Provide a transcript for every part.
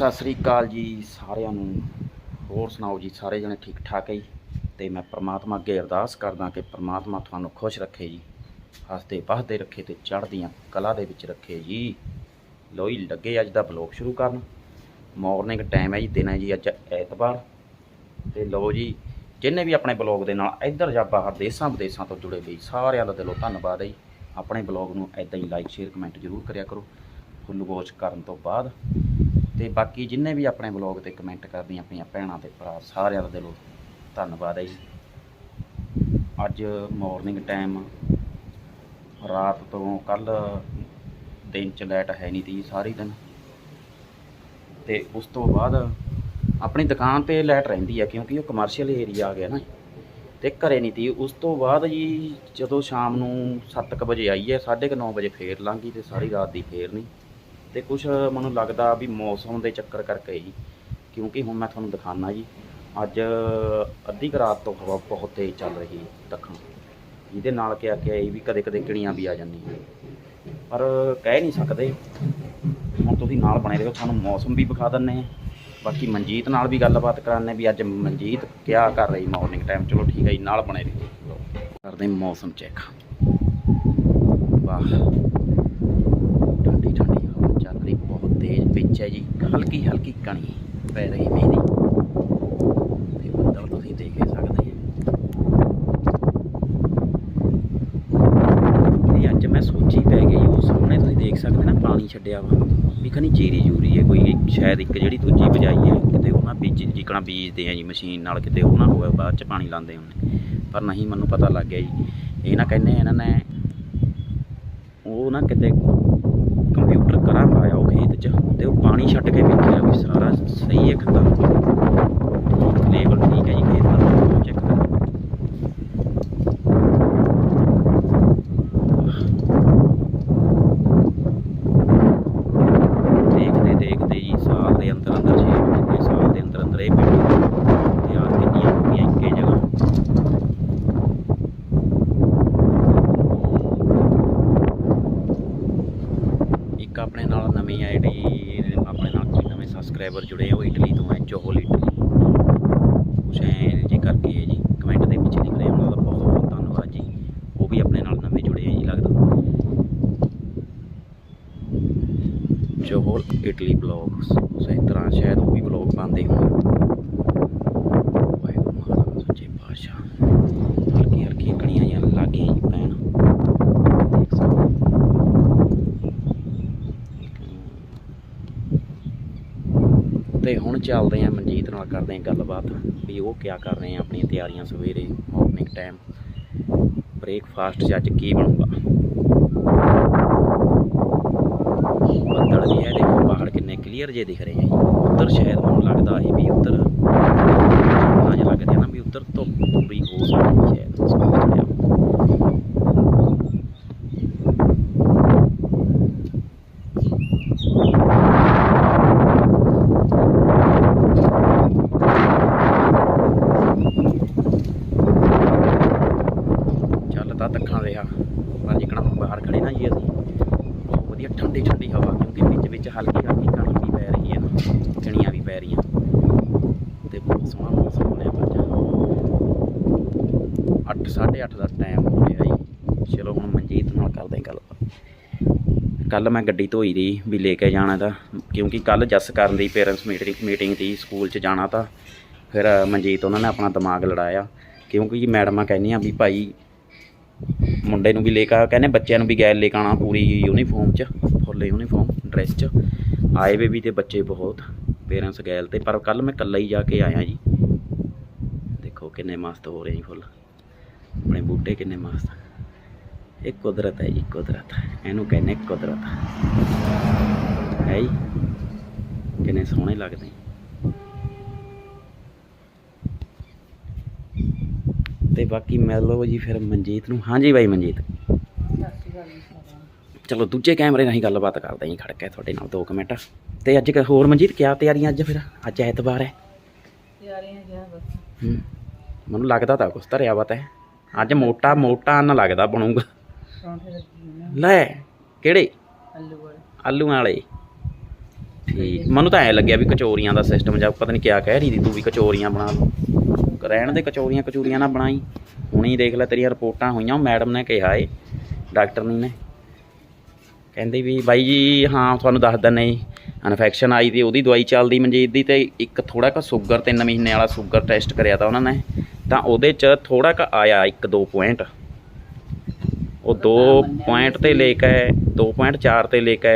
ਸਤਿ ਸ੍ਰੀ ਅਕਾਲ ਜੀ ਸਾਰਿਆਂ ਨੂੰ। ਹੋਰ ਸੁਣਾਓ ਜੀ, ਸਾਰੇ ਜਣੇ ਠੀਕ ਠਾਕ ਹੈ ਜੀ? ਤੇ ਮੈਂ ਪ੍ਰਮਾਤਮਾ ਅੱਗੇ ਅਰਦਾਸ ਕਰਦਾ ਕਿ ਪ੍ਰਮਾਤਮਾ ਤੁਹਾਨੂੰ ਖੁਸ਼ ਰੱਖੇ ਜੀ। ਹੱਸਦੇ ਵਸਦੇ ਰੱਖੇ ਤੇ ਚੜ੍ਹਦੀਆਂ ਕਲਾ ਦੇ ਵਿੱਚ ਰੱਖੇ ਜੀ। ਲੋਈ ਲੱਗੇ ਅੱਜ ਦਾ ਬਲੌਗ ਸ਼ੁਰੂ ਕਰਨ। ਮਾਰਨਿੰਗ ਟਾਈਮ ਹੈ ਜੀ, ਦਿਨ ਹੈ ਜੀ ਅੱਜ ਐਤਵਾਰ। ਤੇ ਲੋ ਜੀ, ਜਿੰਨੇ ਵੀ ਆਪਣੇ ਬਲੌਗ ਦੇ ਨਾਲ ਇੱਧਰ ਜਾਂ ਬਾਹਰ ਦੇਸ਼ਾਂ ਵਿਦੇਸ਼ਾਂ ਤੋਂ ਜੁੜੇ ਲਈ ਸਾਰਿਆਂ ਦਾ ਦਿਲੋਂ ਧੰਨਵਾਦ ਹੈ ਜੀ। ਆਪਣੇ ਬਲੌਗ ਨੂੰ ਐਦਾਂ ਹੀ ਲਾਈਕ ਸ਼ੇਅਰ ਕਮੈਂਟ ਜ਼ਰੂਰ ਕਰਿਆ ਕਰੋ। ਫੁੱਲ ਵਾਚ ਕਰਨ ਤੋਂ ਬਾਅਦ ਤੇ ਬਾਕੀ ਜਿੰਨੇ ਵੀ ਆਪਣੇ ਬਲੌਗ ਤੇ ਕਮੈਂਟ ਕਰਦੀਆਂ ਆਪਣੀਆਂ ਭੈਣਾਂ ਤੇ ਭਰਾ, ਸਾਰਿਆਂ ਦਾ ਦਿਲੋਂ ਧੰਨਵਾਦ ਹੈ ਜੀ। ਅੱਜ ਮਾਰਨਿੰਗ ਟਾਈਮ ਰਾਤ ਤੋਂ ਕੱਲ ਦਿਨ ਚ ਲਾਈਟ ਹੈ ਨਹੀਂ ਤੀ ਸਾਰੀ ਦਿਨ। ਤੇ ਉਸ ਤੋਂ ਬਾਅਦ ਆਪਣੀ ਦੁਕਾਨ ਤੇ ਲਾਈਟ ਰਹਿੰਦੀ ਹੈ ਕਿਉਂਕਿ ਉਹ ਕਮਰਸ਼ੀਅਲ ਏਰੀਆ ਆ ਗਿਆ ਨਾ। ਤੇ ਘਰੇ ਨਹੀਂ ਤੀ, ਉਸ ਤੋਂ ਬਾਅਦ ਜੀ ਜਦੋਂ ਸ਼ਾਮ ਨੂੰ 7:00 ਵਜੇ ਆਈ ਹੈ 9:30 ਵਜੇ ਫੇਰ ਲੰਘ ਗਈ ਤੇ ਸਾਰੀ ਰਾਤ ਦੀ ਫੇਰ ਨਹੀਂ। ਤੇ ਕੁਝ ਮੈਨੂੰ ਲੱਗਦਾ ਵੀ ਮੌਸਮ ਦੇ ਚੱਕਰ ਕਰਕੇ ਹੀ, ਕਿਉਂਕਿ ਹੁਣ ਮੈਂ ਤੁਹਾਨੂੰ ਦਿਖਾਣਾ ਜੀ, ਅੱਜ ਅੱਧੀ ਕੁ ਰਾਤ ਤੋਂ ਹਵਾ ਬਹੁਤ ਤੇਜ਼ ਚੱਲ ਰਹੀ ਹੈ ਦੱਖਣ। ਇਹਦੇ ਨਾਲ ਕਿਆ ਕਿ ਇਹ ਵੀ ਕਦੇ ਕਦੇ ਕਿਣੀਆਂ ਵੀ ਆ ਜਾਂਦੀਆਂ। ਪਰ ਕਹਿ ਨਹੀਂ ਸਕਦੇ। ਹੁਣ ਤੁਸੀਂ ਨਾਲ ਬਣੇ ਰਹੋ, ਤੁਹਾਨੂੰ ਮੌਸਮ ਵੀ ਵਿਖਾ ਦਿੰਨੇ ਆ ਬਾਕੀ ਮਨਜੀਤ ਨਾਲ ਵੀ ਗੱਲਬਾਤ ਕਰਾਣੇ ਵੀ ਅੱਜ ਮਨਜੀਤ ਕਿਆ ਕਰ ਰਹੀ ਮਾਰਨਿੰਗ ਟਾਈਮ ਚਲੋ ਠੀਕ ਹੈ ਜੀ, ਨਾਲ ਬਣੇ ਰਹੋ। ਕਰਦੇ ਮੌਸਮ ਚੈੱਕ ਵਾਹ ਠੰਡੀ ਠੰਡੀ ਹਵਾ ਚੱਲ ਰਹੀ ਬਹੁਤ ਤੇਜ਼ ਵਿੱਚ ਹੈ ਜੀ, ਹਲਕੀ ਹਲਕੀ ਕਣੀ ਪੈ ਰਹੀ ਮੀਂਹ ਦੀ ਤੇ ਬੱਦਲ ਤੁਸੀਂ ਦੇਖ ਹੀ ਸਕਦੇ ਹੋ। ਤੇ ਅੱਜ ਮੈਂ ਸੋਚੀ ਪੈ ਗਈ, ਉਹ ਸਾਹਮਣੇ ਤੁਸੀਂ ਦੇਖ ਸਕਦੇ ਨਾ, ਪਾਣੀ ਛੱਡਿਆ ਵਾ। ਵੀ ਖਣੀ ਜੀਰੀ ਜੂਰੀ ਹੈ, ਕੋਈ ਸ਼ਾਇਦ ਇੱਕ ਜਿਹੜੀ ਦੂਜੀ ਬਜਾਈ ਹੈ, ਕਿਤੇ ਉਹਨਾਂ ਬੀਜ ਜਿਕਣਾ ਬੀਜਦੇ ਆ ਜੀ ਮਸ਼ੀਨ ਨਾਲ, ਕਿਤੇ ਉਹ ਨਾ ਹੋਵੇ ਬਾਅਦ ਚ ਪਾਣੀ ਲਾਉਂਦੇ ਹੁੰਦੇ ਪਰ ਨਹੀਂ, ਮੈਨੂੰ ਪਤਾ ਲੱਗ ਗਿਆ ਜੀ। ਇਹ ਨਾ ਕਹਿੰਦੇ ਇਹਨਾਂ ਨੇ, ਉਹ ਨਾ ਕਿਤੇ ਲਾਇਆ ਉਹ ਤੇ ਉਹ ਪਾਣੀ ਛੱਡ ਕੇ ਵੇਖਿਆ ਵੀ ਸਾਰਾ ਸਹੀ ਹੈ ਖੱਤਾ ਲੇਬਲ ਠੀਕ ਹੈ ਜੀ ਖੇਤ ਦਾ ਚੈੱਕ ਕਰੋ ਦੇਖਦੇ ਦੇਖਦੇ ਜੀ ਸਾਲ ਦੇ ਅੰਦਰ ਅੰਦਰ 6 ਮਹੀਨੇ ਸਾਲ ਦੇ ਅੰਦਰ ਅੰਦਰ ਇਹ ਬਿਲਡਿੰਗ ਤਿਆਰ ਕਿੰਨੀਆਂ ਹੋ ਗਈਆਂ ਇੱਕੇ ਜਗ੍ਹਾ ਇੱਕ ਆਪਣੇ ਨਾਲ ਨਵੀਂ ਆਈਡੀ ਆਪਣੇ ਨਾਲ ਕੋਈ ਨਵੇਂ ਸਬਸਕ੍ਰਾਈਬਰ ਜੁੜੇ ਆ ਉਹ ਇਟਲੀ ਤੋਂ ਹੈ ਚੋਹਲ ਇਟਲੀ ਕੁਛ ਐ ਜੇ ਕਰਕੇ ਹੈ ਜੀ ਕਮੈਂਟ ਦੇ ਵਿੱਚ ਲਿਖ ਰਹੇ ਉਹਨਾਂ ਦਾ ਬਹੁਤ ਬਹੁਤ ਧੰਨਵਾਦ ਜੀ ਉਹ ਵੀ ਆਪਣੇ ਨਾਲ ਨਵੇਂ ਜੁੜੇ ਆ ਜੀ ਲੱਗਦਾ ਚੋਹਲ ਬਲੌਗਸ ਉਸੇ ਤਰ੍ਹਾਂ ਸ਼ਾਇਦ ਉਹ ਵੀ ਬਲੌਗ ਪਾਉਂਦੇ ਹੋਣ। ਵਾਹਿਗੁਰੂ ਮਹਾਰਾਜ, ਸੱਚੇ ਪਾਤਸ਼ਾਹ। ਹਲਕੀ ਹਲਕੀ ਕਣੀਆਂ ਜਾਂ ਲੱਗੀਆਂ ਜੀ ਪੈਣ ਦੇਖ ਸਕਦੇ ਤੇ ਹੁਣ ਚੱਲਦੇ ਆ ਮਨਜੀਤ ਨਾਲ ਕਰਦੇ ਆਂ ਗੱਲਬਾਤ, ਵੀ ਉਹ ਕਿਆ ਕਰ ਰਹੇ ਆ ਆਪਣੀਆਂ ਤਿਆਰੀਆਂ ਸਵੇਰੇ ਮਾਰਨਿੰਗ ਟਾਈਮ ਬ੍ਰੇਕਫਾਸਟ 'ਚ ਅੱਜ ਕੀ ਬਣੂਗਾ? ਬੱਦਲ ਵੀ ਕਲੀਅਰ ਜੇ ਦਿਖ ਰਹੇ ਆ ਜੀ। ਉੱਧਰ ਸ਼ਾਇਦ ਮੈਨੂੰ ਲੱਗਦਾ ਹੈ ਵੀ ਉੱਧਰ ਨਾ ਜਿਹਾ ਲੱਗ ਰਿਹਾ ਨਾ ਵੀ ਉੱਧਰ ਧੁੱਪ ਪੂਰੀ ਹੋ ਸਕਦੀ ਹੈ ਸ਼ਾਇਦ ਉਸ ਨੂੰ ਚੜਿਆ ਚੱਲ ਤਾਂ ਦੱਖਾਂ ਰਿਹਾ ਪਰ ਜਿਕਣਾ ਹੁਣ ਬਾਹਰ ਖੜੇ ਨਾ ਜੀ ਅਸੀਂ ਬਹੁਤ ਵਧੀਆ ਠੰਡੀ ਠੰਡੀ ਹਵਾ ਕਿਉਂਕਿ ਵਿੱਚ ਵਿੱਚ ਹਲਕੀ ਹਲਕੀ ਕਣੀ ਵੀ ਪੈ ਰਹੀ ਹੈ ਨਾ ਚਣੀਆਂ ਵੀ ਪੈ ਰਹੀਆਂ ਤੇ ਬਹੁਤ ਸੋਹਣਾ ਮੌਸਮ ਬਣਿਆ ਅੱਜ 8 8:30 ਦਾ ਟਾਈਮ ਹੋ ਰਿਹਾ ਜੀ ਚਲੋ ਹੁਣ ਮਨਜੀਤ ਨਾਲ ਕਰਦੇ ਹਾਂ ਗੱਲਬਾਤ ਕੱਲ ਮੈਂ ਗੱਡੀ ਧੋਈ ਦੀ ਵੀ ਲੈ ਕੇ ਜਾਣਾ ਤਾਂ, ਕਿਉਂਕਿ ਕੱਲ ਜੱਸ ਕਰਨ ਦੀ ਪੇਰੈਂਟਸ ਮੀਟਿੰਗ ਮੀਟਿੰਗ ਦੀ ਸਕੂਲ 'ਚ ਜਾਣਾ ਤਾਂ, ਫਿਰ ਮਨਜੀਤ ਉਹਨਾਂ ਨੇ ਆਪਣਾ ਦਿਮਾਗ ਲੜਾਇਆ, ਕਿਉਂਕਿ ਜੀ ਮੈਡਮਾਂ ਕਹਿੰਦੀਆਂ ਵੀ ਭਾਈ ਮੁੰਡੇ ਨੂੰ ਵੀ ਲੈ ਕੇ ਆ, ਕਹਿੰਦੇ ਬੱਚਿਆਂ ਨੂੰ ਵੀ ਗੈਰ ਲੈ ਕੇ ਆਉਣਾ ਪੂਰੀ ਯੂਨੀਫਾਰਮ 'ਚ ਫੁੱਲ ਯੂਨੀਫਾਰਮ ਡਰੈਸ 'ਚ, ਆਏ ਵੇ ਵੀ ਤੇ ਬੱਚੇ ਬਹੁਤ ਪੇਰੈਂਟਸ ਗੈਲ ਤੇ, ਪਰ ਕੱਲ ਮੈਂ ਇਕੱਲਾ ਹੀ ਜਾ ਕੇ ਆਇਆ ਜੀ। ਦੇਖੋ ਕਿੰਨੇ ਮਸਤ ਹੋ ਰਹੇ ਜੀ ਫੁੱਲ ਆਪਣੇ ਬੂਟੇ ਕਿੰਨੇ ਮਸਤ। ਇਹ ਕੁਦਰਤ ਹੈ ਜੀ ਕੁਦਰਤ ਇਹਨੂੰ ਕਹਿੰਦੇ ਕੁਦਰਤ ਹੈ ਜੀ ਕਿੰਨੇ ਸੋਹਣੇ ਲੱਗਦੇ ਤੇ ਬਾਕੀ ਮਿਲ ਲਓ ਜੀ ਫਿਰ ਮਨਜੀਤ ਨੂੰ ਹਾਂਜੀ ਬਾਈ ਮਨਜੀਤ ਚਲੋ ਦੂਜੇ ਕੈਮਰੇ ਨਾਲ ਹੀ ਗੱਲਬਾਤ ਕਰਦੇ ਹਾਂ ਜੀ ਖੜ ਕੇ ਤੁਹਾਡੇ ਨਾਲ 2 ਮਿੰਟ ਤੇ ਅੱਜ ਹੋਰ ਮਨਜੀਤ ਕਿਆ ਤਿਆਰੀਆਂ ਅੱਜ ਫਿਰ ਅੱਜ ਐਤਵਾਰ ਹੈ ਤਿਆਰੀਆਂ ਗਿਆ ਬਸ ਮੈਨੂੰ ਲੱਗਦਾ ਤਾਂ ਕੁਛ ਧਰਿਆ ਵਾ ਤੈ ਅੱਜ ਮੋਟਾ ਮੋਟਾ ਨਾ ਲੱਗਦਾ ਬਣੂਗਾ ਪਰੌਂਠੇ ਲੱਗੀ ਹੋਈ ਨਾ। ਲੈ ਕਿਹੜੇ? ਆਲੂ ਵਾਲੇ। ਆਲੂਆਂ ਵਾਲੇ। ਠੀਕ। ਮੈਨੂੰ ਤਾਂ ਐ ਲੱਗਿਆ ਵੀ ਕਚੋਰੀਆਂ ਦਾ ਸਿਸਟਮ ਜਾਂ ਪਤਾ ਨਹੀਂ ਕਿਆ ਕਹਿ ਰਹੀ ਸੀ ਤੂੰ ਵੀ ਕਚੋਰੀਆਂ ਬਣਾ ਲਓ। ਰਹਿਣ ਦੇ ਕਚੋਰੀਆਂ ਕਚੋਰੀਆਂ ਨਾ ਬਣਾਈ। ਹੁਣੀ ਦੇਖ ਲੈ ਤੇਰੀਆਂ ਰਿਪੋਰਟਾਂ ਹੋਈਆਂ ਮੈਡਮ ਨੇ ਕਿਹਾ ਏ ਡਾਕਟਰ ਨੇ ਕਹਿੰਦੀ ਵੀ ਬਾਈ ਜੀ ਹਾਂ ਤੁਹਾਨੂੰ ਦੱਸ ਦਿੰਦੇ ਜੀ। ਇਨਫੈਕਸ਼ਨ ਆਈ ਦੀ ਉਹਦੀ ਦਵਾਈ ਚੱਲਦੀ ਮਨਜੀਤ ਦੀ ਤੇ ਇੱਕ ਥੋੜਾ ਕੁ ਸ਼ੂਗਰ 3 ਮਹੀਨੇ ਵਾਲਾ ਸ਼ੂਗਰ ਟੈਸਟ ਕਰਿਆ ਤਾਂ ਉਹਨਾਂ ਨੇ। ਤਾਂ ਉਹਦੇ ਚ ਥੋੜਾ ਕੁ ਆਇਆ 1-2 ਪੁਆਇੰਟ ਉਹ 2 ਪੁਆਇੰਟ ਤੇ ਲੈ ਕੇ 2.4 ਤੇ ਲੈ ਕੇ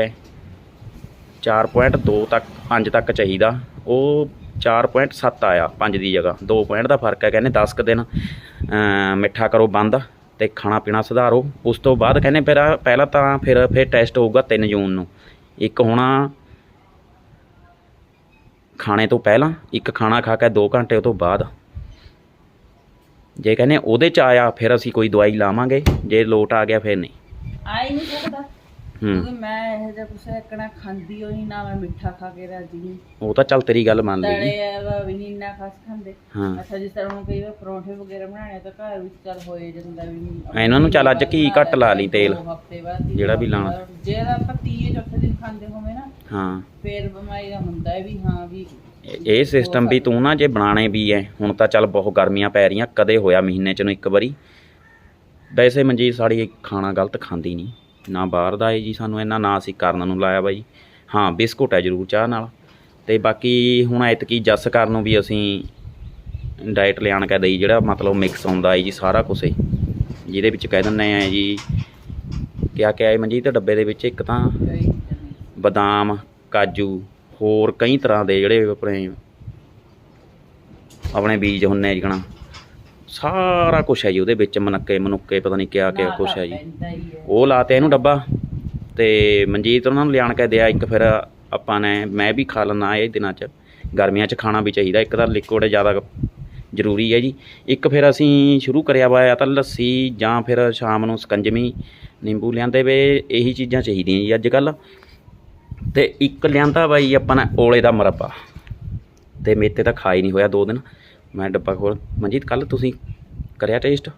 4.2 ਤੱਕ 5 ਤੱਕ ਚਾਹੀਦਾ। ਉਹ 4.7 ਆਇਆ 5 ਦੀ ਜਗ੍ਹਾ। 2 ਪੁਆਇੰਟ ਦਾ ਫ਼ਰਕ ਹੈ, ਕਹਿੰਦੇ 10 ਕੁ ਦਿਨ ਮਿੱਠਾ ਕਰੋ ਬੰਦ ਤੇ ਖਾਣਾ ਪੀਣਾ ਸੁਧਾਰੋ। ਉਸ ਤੋਂ ਬਾਅਦ ਕਹਿੰਦੇ ਫਿਰ ਪਹਿਲਾਂ ਤਾਂ ਫਿਰ ਫਿਰ ਟੈਸਟ ਹੋਊਗਾ 3 ਜੂਨ ਨੂੰ। ਇੱਕ ਹੋਣਾ ਖਾਣੇ ਤੋਂ ਪਹਿਲਾਂ, ਇੱਕ ਖਾਣਾ ਖਾ ਕੇ 2 ਘੰਟੇ ਉਹ ਤੋਂ ਬਾਅਦ। ਜੇ ਕਹਿੰਦੇ ਉਹਦੇ ਚ ਆਇਆ ਫਿਰ ਅਸੀਂ ਕੋਈ ਦਵਾਈ ਲਾਵਾਂਗੇ। ਜੇ ਲੋਟ ਆ ਗਿਆ ਫਿਰ ਨਹੀਂ। ਆਈ ਨਹੀਂ ਸਕਦਾ। ਹੂੰ। ਕਿਉਂਕਿ ਮੈਂ ਇਹ ਜਿਹਾ ਕੁਛ ਇੱਕਣਾ ਖਾਂਦੀ ਹੋਈ ਨਾ ਮੈਂ ਮਿੱਠਾ ਖਾ ਕੇ ਰਾਜੀ ਨਹੀਂ ਉਹ ਤਾਂ ਚੱਲ ਤੇਰੀ ਗੱਲ ਮੰਨ ਲਈ ਤਲੇ ਆ ਵੀ ਨਹੀਂ ਇੰਨਾ ਖਾਸ ਖਾਂਦੇ। ਹਾਂ। ਅੱਛਾ ਜਿਸ ਤਰ੍ਹਾਂ ਹੁਣ ਕਈ ਵਾਰ ਪਰੌਂਠੇ ਵਗੈਰਾ ਬਣਾਉਣੇ ਆ ਤਾਂ ਘਰ ਵਿੱਚ ਚੱਲ ਹੋਏ ਜਾਂਦਾ ਵੀ ਨਹੀਂ ਇਹਨਾਂ ਨੂੰ ਚੱਲ ਅੱਜ ਘੀ ਘੱਟ ਲਾ ਲਈ ਤੇਲ। ਹਫ਼ਤੇ ਬਾਅਦ ਤੀਜੇ ਜਿਹੜਾ ਵੀ ਲਾਉਣਾ। ਜੇ ਆਪਾਂ ਤੀਏ ਚੌਥੇ ਦਿਨ ਖਾਂਦੇ ਹੋਵੇ ਨਾ ਹਾਂ। ਫੇਰ ਬਿਮਾਰੀ ਦਾ ਹੁੰਦਾ ਹੈ ਵੀ ਹਾਂ ਵੀ ਇਹ- ਸਿਸਟਮ ਵੀ ਤੂੰ ਨਾ ਜੇ ਬਣਾਣੇ ਵੀ ਐ ਹੁਣ ਤਾਂ ਚੱਲ ਬਹੁਤ ਗਰਮੀਆਂ ਪੈ ਰਹੀਆਂ ਕਦੇ ਹੋਇਆ ਮਹੀਨੇ ਚ ਨੂੰ ਇੱਕ ਵਾਰੀ। ਵੈਸੇ ਮਨਜੀਤ ਸਾਡੀ ਖਾਣਾ ਗਲਤ ਖਾਂਦੀ ਨਹੀਂ ਨਾ ਬਾਹਰ ਦਾ ਏ ਜੀ ਸਾਨੂੰ ਇਹਨਾਂ ਨਾ ਅਸੀਂ ਕਰਨ ਨੂੰ ਲਾਇਆ ਬਾਈ। ਹਾਂ ਬਿਸਕੁਟ ਹੈ ਜ਼ਰੂਰ ਚਾਹ ਨਾਲ। ਤੇ ਬਾਕੀ ਹੁਣ ਐਤਕੀ ਜੱਸ ਕਰਨ ਨੂੰ ਵੀ ਅਸੀਂ ਡਾਈਟ ਲਿਆਣ ਕੇ ਦਈ ਜਿਹੜਾ ਮਤਲਬ ਮਿਕਸ ਹੁੰਦਾ ਏ ਜੀ ਸਾਰਾ ਕੁਝ ਜਿਹਦੇ ਵਿੱਚ ਕਹਿ ਦਿੰਦੇ ਆ ਜੀ ਕਿਆ ਕਿਆ ਹੈ ਮਨਜੀਤ ਡੱਬੇ ਦੇ ਵਿੱਚ ਇੱਕ ਤਾਂ। ਬਦਾਮ ਕਾਜੂ ਹੋਰ ਕਈ ਤਰ੍ਹਾਂ ਦੇ ਜਿਹੜੇ ਆਪਣੇ ਆਪਣੇ ਬੀਜ ਹੁੰਨੇ ਜਿਕਣਾ ਸਾਰਾ ਕੁਝ ਹੈ ਜੀ ਉਹਦੇ ਵਿੱਚ ਮਨੱਕੇ, ਮਨੁੱਕੇ, ਪਤਾ ਨਹੀਂ ਕਿਆ ਕਿਆ ਨਾ ਕੁਝ ਹੈ ਜੀ। ਉਹ ਲਾਤੇ ਇਹਨੂੰ ਡੱਬਾ ਤੇ ਮਨਜੀਤ ਉਹਨਾਂ ਨੂੰ ਲਿਆਣ ਕੇ ਦਿਆ ਇੱਕ ਫਿਰ ਆਪਾਂ ਨੇ, ਮੈਂ ਵੀ ਖਾ ਲੈਣਾ ਇਹ ਦਿਨਾਂ 'ਚ। ਗਰਮੀਆਂ 'ਚ ਖਾਣਾ ਵੀ ਚਾਹੀਦਾ, ਇੱਕ ਤਾਂ ਲਿਕੁਇਡ ਜ਼ਿਆਦਾ ਜ਼ਰੂਰੀ ਹੈ ਜੀ। ਇੱਕ ਫਿਰ ਅਸੀਂ ਸ਼ੁਰੂ ਕਰਿਆ ਵਾ ਜਾਂ ਤਾਂ ਲੱਸੀ ਜਾਂ ਫਿਰ ਸ਼ਾਮ ਨੂੰ ਸਕੰਜਮੀ ਨਿੰਬੂ ਲਿਆਂਦੇ ਵੇ, ਇਹੀ ਚੀਜ਼ਾਂ ਚਾਹੀਦੀਆਂ ਜੀ ਅੱਜ ਕੱਲ੍ਹ। ਤੇ ਇੱਕ ਲਿਆਂਦਾ ਬਾਈ ਆਪਾਂ ਨੇ ਔਲੇ ਦਾ ਮਰੱਬਾ। ਤੇ ਮੇਤੇ ਤਾਂ ਖਾ ਹੀ ਨਹੀਂ ਹੋਇਆ ਦੋ ਦਿਨ। ਮੈਂ ਡੱਬਾ ਖੋਲ, ਮਨਜੀਤ ਕੱਲ ਤੁਸੀਂ ਕਰਿਆ ਟੇਸਟ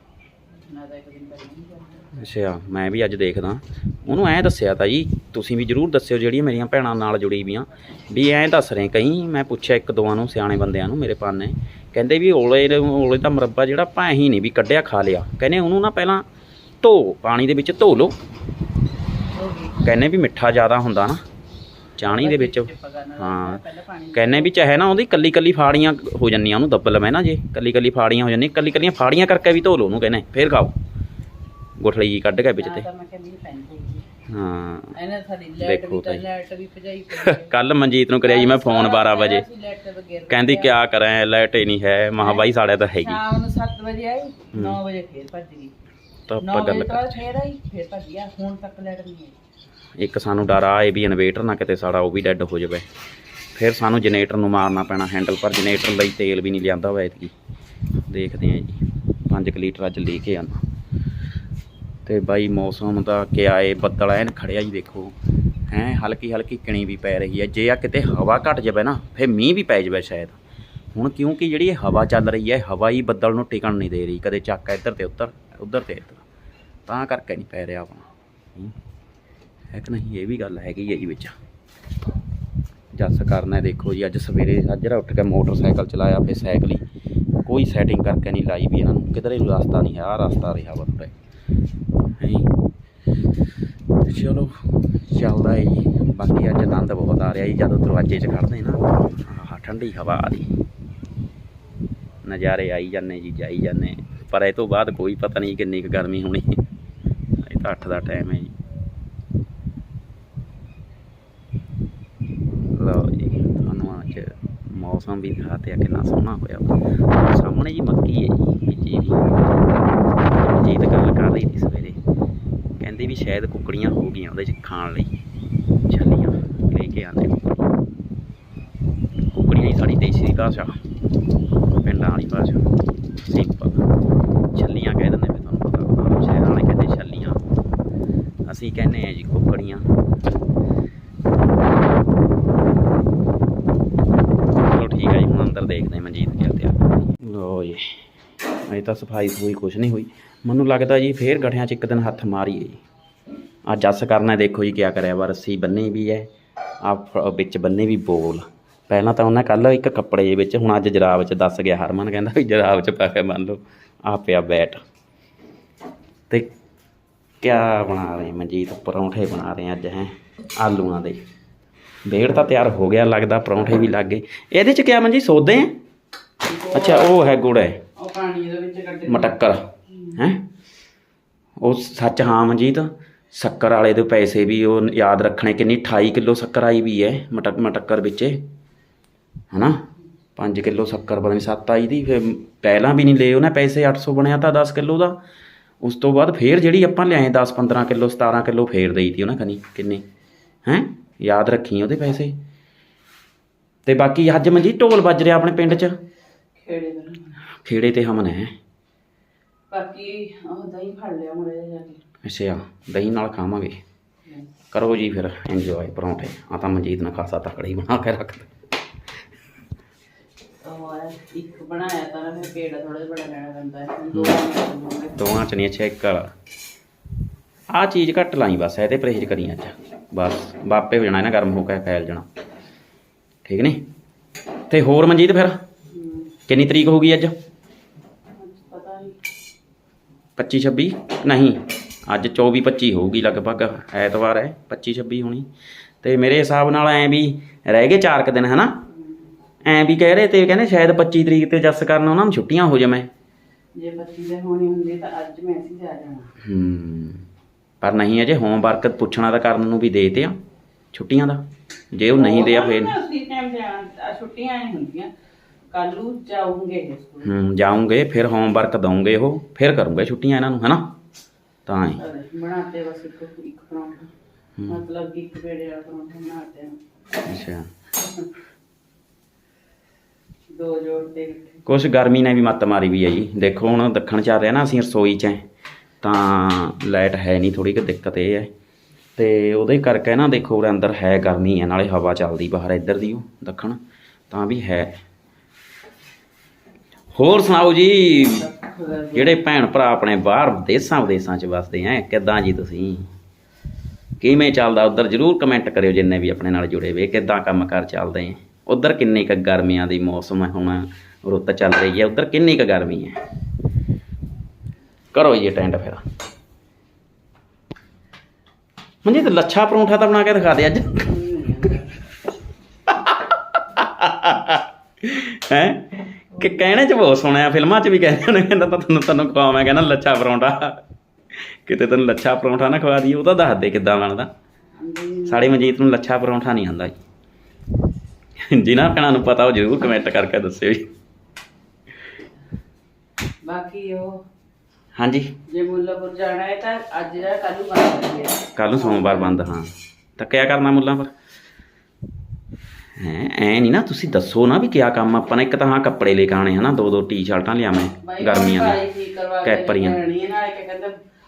ਅੱਛਾ, ਮੈਂ ਵੀ ਅੱਜ ਦੇਖਦਾ। ਉਹਨੂੰ ਐਂ ਦੱਸਿਆ ਤਾਂ ਜੀ, ਤੁਸੀਂ ਵੀ ਜਰੂਰ ਦੱਸਿਓ ਜਿਹੜੀਆਂ ਮੇਰੀਆਂ ਭੈਣਾਂ ਨਾਲ ਜੁੜੀ ਵੀਆਂ ਵੀ ਐਂ ਦੱਸ ਰਹੇ ਕਈ, ਮੈਂ ਪੁੱਛਿਆ ਇੱਕ ਦੋਵਾਂ ਨੂੰ, ਸਿਆਣੇ ਬੰਦਿਆਂ ਨੂੰ ਮੇਰੇ ਪਾਨੇ ਕਹਿੰਦੇ ਵੀ ਔਲੇ ਦੇ- ਔਲੇ ਦਾ ਮੁਰੱਬਾ ਜਿਹੜਾ ਆਪਾਂ ਹੀ ਨਹੀਂ ਵੀ ਕੱਢਿਆ, ਖਾ ਲਿਆ। ਕਹਿੰਦੇ ਉਹਨੂੰ ਨਾ ਪਹਿਲਾਂ ਧੋ, ਪਾਣੀ ਦੇ ਵਿੱਚ ਧੋ ਲਓ। ਕਹਿੰਦੇ ਵੀ ਮਿੱਠਾ ਜ਼ਿਆਦਾ ਹੁੰਦਾ ਨਾ। ਚਾਣੀ ਦੇ ਵਿੱਚ। ਹਾਂ। ਕਹਿੰਦੇ ਵੀ ਚਾਹੇ ਨਾ ਉਹਦੀ ਕੱਲੀ ਕੱਲੀ ਫਾੜੀਆਂ ਹੋ ਜੰਨੀਆਂ ਉਹਨੂੰ ਦੱਬ ਲਵੇਂ ਨਾ ਜੇ। ਕੱਲੀ ਕੱਲੀ ਫਾੜੀਆਂ ਹੋ ਜੰਨੀਆਂ ਕੱਲੀ ਕੱਲੀਆਂ ਫਾੜੀਆਂ ਕਰਕੇ ਵੀ ਧੋ ਲਓ ਉਹਨੂੰ ਕਹਿੰਦੇ ਫੇਰ ਖਾਓ। ਗੁਠਲੀ ਜੀ ਕੱਢ ਕੇ ਵਿੱਚ ਤੇ। ਹਾਂ। ਸਾਡੀ ਦੇਖੋ ਹੈ। ਕੱਲ ਮਨਜੀਤ ਨੂੰ ਕਰਿਆ ਜੀ ਮੈਂ ਫੋਨ 12 ਵਜੇ। ਕਹਿੰਦੀ ਕਿਆ ਕਰਾਂ ਲਾਈਟ ਹੀ ਨਹੀਂ ਹੈ। ਮਹਾ ਬਾਈ ਸਾੜਿਆ ਤਾਂ ਹੈਗੀ। ਸ਼ਾਮ ਨੂੰ 7 ਵਜੇ ਆਈ 9 ਵਜੇ ਫੇਰ ਭੱਜ ਗਈ। ਤਾਂ 9 ਆਪਾਂ ਗੱਲ ਕਰ। ਫੇਰ ਆਈ ਫੇਰ ਭੱਜ ਗਿਆ। ਹੁਣ ਤੱਕ ਲਾਈਟ ਨਹੀਂ ਆਈ। ਇੱਕ ਸਾਨੂੰ ਡਰ ਆ, ਇਹ ਵੀ ਇਨਵੇਟਰ ਨਾ ਕਿਤੇ ਸਾਡਾ ਉਹ ਵੀ ਡੈੱਡ ਹੋ ਜਾਵੇ। ਫਿਰ ਸਾਨੂੰ ਜਨਰੇਟਰ ਨੂੰ ਮਾਰਨਾ ਪੈਣਾ ਹੈਂਡਲ, ਪਰ ਜਨਰੇਟਰ ਲਈ ਤੇਲ ਵੀ ਨਹੀਂ ਲਿਆਂਦਾ ਹੋਇਆ ਇਤਕੀ ਦੇਖਦੇ ਆ ਜੀ 5 ਲੀਟਰ ਅੱਜ ਲੈ ਕੇ ਆਣਾ ਤੇ ਬਾਈ, ਮੌਸਮ ਦਾ ਕਿਆ ਏ ਬੱਦਲ ਐਨ ਖੜਿਆ ਜੀ ਦੇਖੋ। ਹੈ, ਹਲਕੀ ਹਲਕੀ ਕਿਣੀ ਵੀ ਪੈ ਰਹੀ ਹੈ। ਜੇ ਆ ਕਿਤੇ ਹਵਾ ਘਟ ਜਾਵੇ ਨਾ, ਫਿਰ ਮੀਂਹ ਵੀ ਪੈ ਜਾਵੇ ਸ਼ਾਇਦ। ਹੁਣ ਕਿਉਂਕਿ ਜਿਹੜੀ ਇਹ ਹਵਾ ਚੱਲ ਰਹੀ ਹੈ, ਹਵਾ ਹੀ ਬੱਦਲ ਨੂੰ ਟਿਕਣ ਨਹੀਂ ਦੇ ਰਹੀ। ਕਦੇ ਚੱਕ ਇੱਧਰ ਤੇ ਉੱਧਰ ਉੱਧਰ ਤੇ ਇੱਧਰ। ਤਾਂ ਕਰਕੇ ਨਹੀਂ ਪੈ ਰਿਹਾ ਆਪਣਾ। ਹੈ ਕਿ ਨਹੀਂ ਇਹ ਵੀ ਗੱਲ ਹੈਗੀ ਹੈ ਜੀ ਵਿੱਚ। ਜੱਸ ਕਰਨਾ ਦੇਖੋ ਜੀ, ਅੱਜ ਸਵੇਰੇ ਸਾਜਰਾ ਉੱਠ ਕੇ ਮੋਟਰਸਾਈਕਲ ਚਲਾਇਆ ਫਿਰ ਸਾਈਕਲੀ ਕੋਈ ਸੈਟਿੰਗ ਕਰਕੇ ਨਹੀਂ ਲਾਈ ਵੀ ਇਹਨਾਂ ਨੂੰ। ਕਿਧਰੇ ਨੂੰ ਰਸਤਾ ਨਹੀਂ ਹੈ, ਆਹ ਰਸਤਾ ਰਿਹਾ ਵਾ ਥੋੜਾ ਹੈ? ਚਲੋ, ਚੱਲਦਾ ਹੈ ਜੀ। ਬਾਕੀ ਅੱਜ ਆਨੰਦ ਬਹੁਤ ਆ ਰਿਹਾ ਜੀ, ਜਦੋਂ ਦਰਵਾਜ਼ੇ 'ਚ ਖੜਦੇ ਨਾ, ਆਹ ਠੰਡੀ ਹਵਾ ਆ ਰਹੀ। ਨਜ਼ਾਰੇ ਆਈ ਜਾਂਦੇ ਜੀ, ਜਾਈ ਜਾਂਦੇ। ਪਰ ਇਹ ਤੋਂ ਬਾਅਦ ਕੋਈ ਪਤਾ ਨਹੀਂ ਕਿੰਨੀ ਕੁ ਗਰਮੀ ਹੋਣੀ। ਇਹ ਤਾਂ 8 ਦਾ ਟਾਈਮ ਹੈ ਜੀ ਲਓ ਜੀ ਤੁਹਾਨੂੰ ਅੱਜ ਮੌਸਮ ਵੀ ਦਿਖਾ ਦਿਖਾਤੇ ਕਿੰਨਾ ਸੋਹਣਾ ਹੋਇਆ ਸਾਹਮਣੇ ਜੀ ਮੱਕੀ ਹੈ ਜੀ ਬੀਜੀ ਵੀ ਜੀਤ ਗੱਲ ਕਰ ਰਹੀ ਸੀ ਸਵੇਰੇ। ਕਹਿੰਦੇ ਵੀ ਸ਼ਾਇਦ ਕੁੱਕੜੀਆਂ ਹੋ ਗਈਆਂ ਉਹਦੇ ਚ ਖਾਣ ਲਈ। ਛੱਲੀਆਂ ਲੈ ਕੇ ਆਂਦੇ ਕੁੱਕੜੀਆਂ। ਹੀ ਸਾਡੀ ਦੇਸੀ ਭਾਸ਼ਾ। ਪਿੰਡਾਂ ਵਾਲੀ ਭਾਸ਼ਾ। ਸਿੰਪਲ ਛੱਲੀਆਂ ਕਹਿ ਦਿੰਦੇ ਵੀ ਤੁਹਾਨੂੰ ਪਤਾ। ਸ਼ਹਿਰਾਂ ਵਾਲੇ ਕਹਿੰਦੇ ਛੱਲੀਆਂ। ਅਸੀਂ ਕਹਿੰਦੇ ਆ ਜੀ ਕੁੱਕੜੀਆਂ ਚਲੋ ਠੀਕ ਹੈ ਜੀ ਹੁਣ ਅੰਦਰ ਦੇਖਦੇ ਹਾਂ ਮਨਜੀਤ ਕਿਆ ਤਿਆਰ ਲੋ ਜੀ ਅਜੇ ਤਾਂ ਸਫ਼ਾਈ ਸਫੂਈ ਕੁਛ ਨਹੀਂ ਹੋਈ। ਮੈਨੂੰ ਲੱਗਦਾ ਜੀ ਫੇਰ ਗਠਿਆਂ 'ਚ ਇੱਕ ਦਿਨ ਹੱਥ ਮਾਰੀਏ ਜੀ। ਆ ਜੱਸ ਕਰਨਾ ਦੇਖੋ ਜੀ ਕਿਆ ਕਰਿਆ ਵਾ, ਰੱਸੀ ਬੰਨੀ ਵੀ ਹੈ, ਆ ਵਿੱਚ ਬੰਨੇ ਵੀ ਬੋਲ। ਪਹਿਲਾਂ ਤਾਂ ਉਹਨਾਂ ਕੱਲ ਇੱਕ ਕੱਪੜੇ ਜਿਹੇ ਵਿੱਚ, ਹੁਣ ਅੱਜ ਜਰਾਬ 'ਚ ਦੱਸ ਗਿਆ ਹਰਮਨ, ਕਹਿੰਦਾ ਵੀ ਜਰਾਬ 'ਚ ਪਾ ਕੇ ਮੰਨ ਲਓ, ਆ ਪਿਆ ਬੈਟ। ਤੇ ਕਿਆ ਬਣਾ ਰਹੇ ਮਨਜੀਤ, ਪਰੌਂਠੇ ਬਣਾ ਰਹੇ ਅੱਜ, ਹੈ, ਆਲੂਆਂ ਦੇ। ਬੇੜ ਤਾਂ ਤਿਆਰ ਹੋ ਗਿਆ, ਲੱਗਦਾ ਪਰੌਂਠੇ ਵੀ ਲੱਗ ਗਏ। ਇਹਦੇ 'ਚ ਕਿਆ ਮਨਜੀਤ, ਸੋਦੇ ਹੈ ਅੱਛਾ, ਉਹ ਹੈ ਗੁੜ ਹੈ। ਉਹ ਪਾਣੀ ਵਿੱਚ ਕੱਢੇ ਮਟੱਕਰ, ਹੈ? ਉਹ ਸੱਚ ਹਾਂ ਮਨਜੀਤ, ਸ਼ੱਕਰ ਵਾਲੇ ਦੇ ਪੈਸੇ ਵੀ ਉਹ ਯਾਦ ਰੱਖਣੇ, ਕਿੰਨੀ 28 ਕਿਲੋ ਸ਼ੱਕਰ ਆਈ ਵੀ ਹੈ ਮਟਕ, ਮਟੱਕਰ ਵਿੱਚ, ਹਨਾ? 5 ਕਿਲੋ ਸ਼ੱਕਰ, ਪਤਾ ਨਹੀਂ 7 ਆਈ ਦੀ, ਫਿਰ ਪਹਿਲਾਂ ਵੀ ਨਹੀਂ ਲਏ ਉਹਨੇ ਪੈਸੇ 800 ਬਣਿਆ ਤਾਂ 10 ਕਿਲੋ ਦਾ। ਉਸ ਤੋਂ ਬਾਅਦ ਫੇਰ ਜਿਹੜੀ ਆਪਾਂ ਲਿਆਏ 10 15 ਕਿਲੋ 17 ਕਿਲੋ, ਫੇਰ ਦੇਈ ਤੀ ਉਹਨੇ ਖਨੀ ਕਿੰਨੀ, ਹੈ? ਯਾਦ ਰੱਖੀ ਉਹਦੇ ਪੈਸੇ। ਤੇ ਬਾਕੀ ਅੱਜ ਮਨਜੀਤ ਢੋਲ ਵੱਜ ਰਿਹਾ ਆਪਣੇ ਪਿੰਡ 'ਚ। ਖੇੜੇ ਦੇ। ਖੇੜੇ ਤੇ ਹਮਨ ਹੈ। ਬਾਕੀ ਉਹ ਦਹੀਂ ਫੜ ਲਿਆ ਮੁੰਡੇ ਜਾ ਕੇ। ਅੱਛਾ ਦਹੀਂ ਨਾਲ ਖਾਵਾਂਗੇ। ਕਰੋ ਜੀ ਫਿਰ ਇੰਜੋਏ ਪਰੌਂਠੇ। ਆ ਤਾਂ ਮਨਜੀਤ ਨੇ ਖਾਸਾ ਤਕੜੀ ਬਣਾ ਕੇ ਰੱਖ ਦਿੱਤਾ ਉਹ ਆ ਇੱਕ ਬਣਾਇਆ ਤਾਂ ਨਾ ਫਿਰ ਪੇੜਾ ਥੋੜਾ ਜਿਹਾ ਬੜਾ ਲੈਣਾ ਪੈਂਦਾ ਹੈ। ਦੋ ਬਣਾਉਂਗੇ ਦੋਵਾਂ ਚ ਨਹੀਂ ਅੱਛਾ ਇੱਕ ਵਾਲਾ। ਆ ਚੀਜ਼ ਘੱਟ ਲਾਈ ਬਸ ਇਹਦੇ ਪਰਹੇਜ਼ ਕਰੀ ਅੱਜ। ਬਸ ਬਾਪੇ ਹੋ ਜਾਣਾ ਇਹਨਾਂ ਗਰਮ ਹੋ ਕੇ ਫੈਲ ਜਾਣਾ। ਠੀਕ ਨਹੀਂ? ਤੇ ਹੋਰ ਮਨਜੀਤ ਫਿਰ? ਕਿੰਨੀ ਤਰੀਕ ਹੋ ਗਈ ਅੱਜ? ਪਤਾ ਨਹੀਂ 25 26 ਨਹੀਂ ਅੱਜ 24 25 ਹੋਊਗੀ ਲਗਭਗ ਐਤਵਾਰ ਹੈ 25 26 ਹੋਣੀ। ਤੇ ਮੇਰੇ ਹਿਸਾਬ ਨਾਲ ਐ ਵੀ ਰਹਿ ਗਏ 4 ਕੁ ਦਿਨ ਹਨਾ? ਐ ਵੀ ਕਹਿ ਰਹੇ ਤੇ ਕਹਿੰਦੇ ਸ਼ਾਇਦ 25 ਤਰੀਕ ਤੇ ਜੱਸ ਕਰਨ ਉਹਨਾਂ ਨੂੰ ਛੁੱਟੀਆਂ ਹੋ ਜਾਵੇਂ ਜੇ ਬੱਚੀ ਦੇ ਹੋਣੀ ਹੁੰਦੀ ਤਾਂ ਅੱਜ ਮੈਸੇਜ ਆ ਜਾਣਾ। ਹੂੰ ਪਰ ਨਹੀਂ ਅਜੇ ਹੋਮਵਰਕ ਪੁੱਛਣਾ ਤਾਂ ਕਰਨ ਨੂੰ ਵੀ ਦੇ ਤੇ ਆ ਛੁੱਟੀਆਂ ਦਾ। ਜੇ ਉਹ ਨਹੀਂ ਦਿਆ ਫੇਰ। ਛੁੱਟੀਆਂ ਹੀ ਹੁੰਦੀਆਂ। ਕੱਲ ਨੂੰ ਜਾਉਂਗੇ ਇਹ ਸਕੂਲ। ਹੂੰ ਜਾਉਂਗੇ ਫਿਰ ਹੋਮਵਰਕ ਦਵਾਂਗੇ ਉਹ ਫਿਰ ਕਰੂੰਗੇ ਛੁੱਟੀਆਂ ਇਹਨਾਂ ਨੂੰ ਹਨਾ? ਤਾਂ ਹੀ। ਬਣਾਤੇ ਬਸ ਇੱਕ ਇੱਕ ਪਰੌਂਠਾ। ਮਤਲਬ ਕਿ ਇੱਕ ਪੇੜੇ ਵਾਲਾ ਪਰੌਂਠਾ ਬਣਾਤੇ ਆ। ਅੱਛਾ। ਦੋ ਜੋੜ ਤੇ ਇਕੱਠੇ। ਕੁਛ ਗਰਮੀ ਨੇ ਵੀ ਮੱਤ ਮਾਰੀ ਵੀ ਆ ਜੀ। ਦੇਖੋ ਹੁਣ ਦੱਖਣ ਚੱਲ ਰਿਹਾ ਨਾ ਅਸੀਂ ਰਸੋਈ 'ਚ ਐ ਤਾਂ ਲਾਈਟ ਹੈ ਨਹੀਂ ਥੋੜੀ ਕਿ ਦਿੱਕਤ ਇਹ ਹੈ। ਤੇ ਉਹਦੇ ਕਰਕੇ ਨਾ ਦੇਖੋ ਉਰੇ ਅੰਦਰ ਹੈ ਗਰਮੀ ਹੈ ਨਾਲੇ ਹਵਾ ਚੱਲਦੀ ਬਾਹਰ ਇੱਧਰ ਦੀ ਉਹ ਦੱਖਣ। ਤਾਂ ਵੀ ਹੈ। ਹੋਰ ਸੁਣਾਓ ਜੀ? ਜਿਹੜੇ ਭੈਣ ਭਰਾ ਆਪਣੇ ਬਾਹਰ ਦੇਸਾਂ ਵਿਦੇਸਾਂ 'ਚ ਵਸਦੇ ਐ, ਕਿੱਦਾਂ ਜੀ ਤੁਸੀਂ? ਕਿਵੇਂ ਚੱਲਦਾ? ਉਧਰ ਜਰੂਰ ਕਮੈਂਟ ਕਰਿਓ ਜਿੰਨੇ ਵੀ ਆਪਣੇ ਨਾਲ ਜੁੜੇ ਵੇ ਕਿੱਦਾਂ ਕੰਮ ਕਾਰ ਚੱਲਦੇ ਐ? ਉਧਰ ਕਿੰਨੀ ਕੁ ਗਰਮੀਆਂ ਦੀ ਮੌਸਮ ਹੈ ਹੁਣ? ਰੁੱਤ ਚੱਲ ਰਹੀ ਹੈ ਉਧਰ ਕਿੰਨੀ ਕੁ ਗਰਮੀ ਹੈ ਕਰੋ ਜੀ ਅਟੈਂਡ ਫਿਰ। ਮੰਜੀ ਤੇ ਲੱਛਾ ਪਰੌਂਠਾ ਤਾਂ ਬਣਾ ਕੇ ਦਿਖਾ ਦੇ ਅੱਜ। ਹੈ? ਕਿ ਕਹਿਣੇ ਚ ਬਹੁਤ ਸੁਣਿਆ ਫਿਲਮਾਂ ਚ ਵੀ ਕਹਿੰਦੇ ਨੇ ਕਹਿੰਦਾ ਤਾਂ ਤੁਹਾਨੂੰ ਤੁਹਾਨੂੰ ਖਵਾਵਾਂ ਕਹਿੰਦਾ ਲੱਛਾ ਪਰੌਂਠਾ। ਕਿਤੇ ਤੈਨੂੰ ਲੱਛਾ ਪਰੌਂਠਾ ਨਾ ਖਵਾ ਦਈਏ ਉਹ ਤਾਂ ਦੱਸ ਦੇ ਕਿੱਦਾਂ ਬਣਦਾ। ਸਾਡੀ ਮਨਜੀਤ ਨੂੰ ਲੱਛਾ ਪਰੌਂਠਾ ਨਹੀਂ ਆਉਂਦਾ ਜੀ। ਜਿਨ੍ਹਾਂ ਭੈਣਾਂ ਨੂੰ ਪਤਾ ਉਹ ਜ਼ਰੂਰ ਕਮੈਂਟ ਕਰਕੇ ਦੱਸਿਓ ਜੀ। ਬਾਕੀ ਉਹ ਹਾਂਜੀ। ਜੇ ਮੁੱਲਾਪੁਰ ਜਾਣਾ ਹੈ ਤਾਂ ਅੱਜ ਜਾਂ ਕੱਲ ਨੂੰ ਬੰਦ ਕਰੀਏ ਕੱਲ ਨੂੰ ਸੋਮਵਾਰ ਬੰਦ ਹਾਂ। ਤਾਂ ਕਿਆ ਕਰਨਾ ਮੁੱਲਾਂ ਪਰ ਹੈ? ਐ ਨਹੀਂ ਨਾ ਤੁਸੀਂ ਦੱਸੋ ਨਾ ਵੀ ਕਿਆ ਕੰਮ ਆਪਾਂ ਨੇ ਇੱਕ ਤਾਂ ਹਾਂ ਕੱਪੜੇ ਲੈ ਕੇ ਆਣੇ ਹਨਾ ਦੋ ਦੋ ਟੀ-ਸ਼ਰਟਾਂ ਲਿਆਵੇਂ ਗਰਮੀਆਂ ਕੇ ਕੈਪਰੀਆਂ।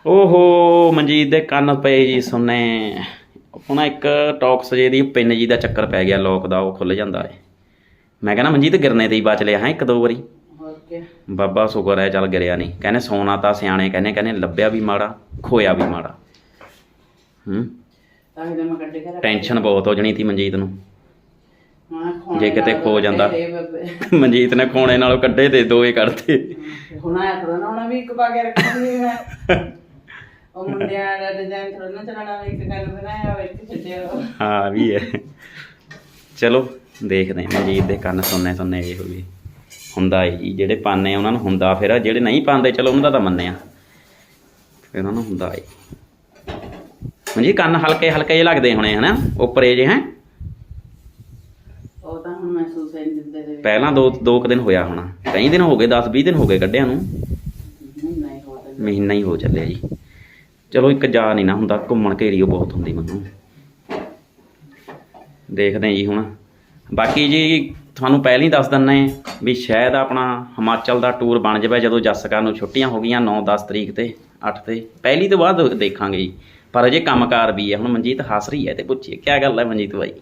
ਓਹੋ ਮਨਜੀਤ ਦੇ ਕੰਨ ਪਏ ਜੀ ਸੁਣਨੇ ਹੁਣ ਇੱਕ ਟੌਕਸ ਜੇ ਦੀ ਪਿੰਨ ਜੀ ਦਾ ਚੱਕਰ ਪੈ ਗਿਆ ਲੋਕ ਦਾ ਉਹ ਖੁੱਲ ਜਾਂਦਾ ਏ। ਮੈਂ ਕਹਿੰਦਾ ਮਨਜੀਤ ਗਿਰਨੇ ਤੇ ਹੀ ਬਚ ਲਿਆ ਹੈ ਇੱਕ ਦੋ ਵਾਰੀ। ਬਾਬਾ ਸ਼ੁਕਰ ਹੈ ਚੱਲ ਗਿਰਿਆ ਨਹੀਂ ਕਹਿੰਦੇ ਸੋਨਾ ਤਾਂ ਸਿਆਣੇ ਕਹਿੰਦੇ ਕਹਿੰਦੇ ਲੱਭਿਆ ਵੀ ਮਾੜਾ ਖੋਇਆ ਵੀ ਮਾੜਾ। ਹੂੰ? ਟੈਨਸ਼ਨ ਬਹੁਤ ਹੋ ਜਣੀ ਤੀ ਮਨਜੀਤ ਨੂੰ। ਜੇ ਕਿਤੇ ਖੋ ਜਾਂਦਾ। ਮਨਜੀਤ ਨੇ ਖੋਣੇ ਨਾਲੋਂ ਕੱਢੇ ਤੇ ਦੋਏ ਕੱਢਤੇ। ਹੁਣ ਆਇਆ ਥੋੜਾ ਨਾ ਉਹਨਾਂ ਵੀ ਇੱਕ ਪਾ ਕੇ ਰੱਖਣੀ ਮੈਂ। ਉਹ ਮੁੰਡਿਆਂ ਦਾ ਡਿਜ਼ਾਈਨ ਥੋੜਾ ਨਾ ਚਲਾਣਾ ਇੱਕ ਗੱਲ ਬਣਾਇਆ ਹੋਇਆ ਇੱਕ ਛੱਡਿਆ ਹੋਇਆ। ਹਾਂ ਵੀ ਹੈ। ਚਲੋ ਦੇਖਦੇ ਹਾਂ ਮਨਜੀਤ ਦੇ ਕੰਨ ਸੁਣਨੇ ਸੁਣਨੇ ਇਹ ਹੋਵੇ ਹੁੰਦਾ ਏ ਜੀ ਜਿਹੜੇ ਪਾਣੇ ਉਹਨਾਂ ਨੂੰ ਹੁੰਦਾ ਫਿਰ ਜਿਹੜੇ ਨਹੀਂ ਪਾਉਂਦੇ ਚਲੋ ਉਹਨਾਂ ਦਾ ਤਾਂ ਮੰਨਿਆ। ਫਿਰ ਉਹਨਾਂ ਨੂੰ ਹੁੰਦਾ ਏ ਮਨਜੀਤ ਕੰਨ ਹਲਕੇ ਹਲਕੇ ਜਿਹੇ ਲੱਗਦੇ ਹੋਣੇ ਹਨਾ? ਉੱਪਰੇ ਜੇ ਹੈ ਉਹ ਤਾਂ ਹੁਣ ਮਹਿਸੂਸ ਹੀ ਨਹੀਂ ਦਿੰਦੇ ਦੇ ਪਹਿਲਾਂ ਦੋ ਦੋ ਕੁ ਦਿਨ ਹੋਇਆ ਹੋਣਾ। ਕਈ ਦਿਨ ਹੋ ਗਏ 10 20 ਦਿਨ ਹੋ ਗਏ ਕੱਢਿਆਂ ਨੂੰ। ਮਹੀਨਾ ਹੀ ਹੋ ਚੱਲਿਆ। ਜੀ। ਚਲੋ ਇੱਕ ਜਾ ਨਹੀਂ ਨਾ ਹੁੰਦਾ ਘੁੰਮਣ ਘੇਰੀ ਉਹ ਬਹੁਤ ਹੁੰਦੀ ਮੈਨੂੰ। ਦੇਖਦੇ ਹਾਂ ਜੀ ਹੁਣ। ਬਾਕੀ ਜੀ ਤੁਹਾਨੂੰ ਪਹਿਲਾਂ ਹੀ ਦੱਸ ਦਿੰਨੇ ਵੀ ਸ਼ਾਇਦ ਆਪਣਾ ਹਿਮਾਚਲ ਦਾ ਟੂਰ ਬਣ ਜਾਵੇ ਜਦੋਂ ਜੱਸਕਾ ਨੂੰ ਛੁੱਟੀਆਂ ਹੋ ਗਈਆਂ 9-10 ਤਰੀਕ ਤੇ 8 ਤੇ। ਪਹਿਲੀ ਤੋਂ ਬਾਅਦ ਦੇਖਾਂਗੇ ਜੀ। ਪਰ ਅਜੇ ਕੰਮਕਾਰ ਵੀ ਹੈ। ਹੁਣ ਮਨਜੀਤ ਹੱਸ ਰਹੀ ਹੈ ਤੇ ਪੁੱਛੀਏ ਕੀ ਗੱਲ ਹੈ ਮਨਜੀਤ ਬਾਈ?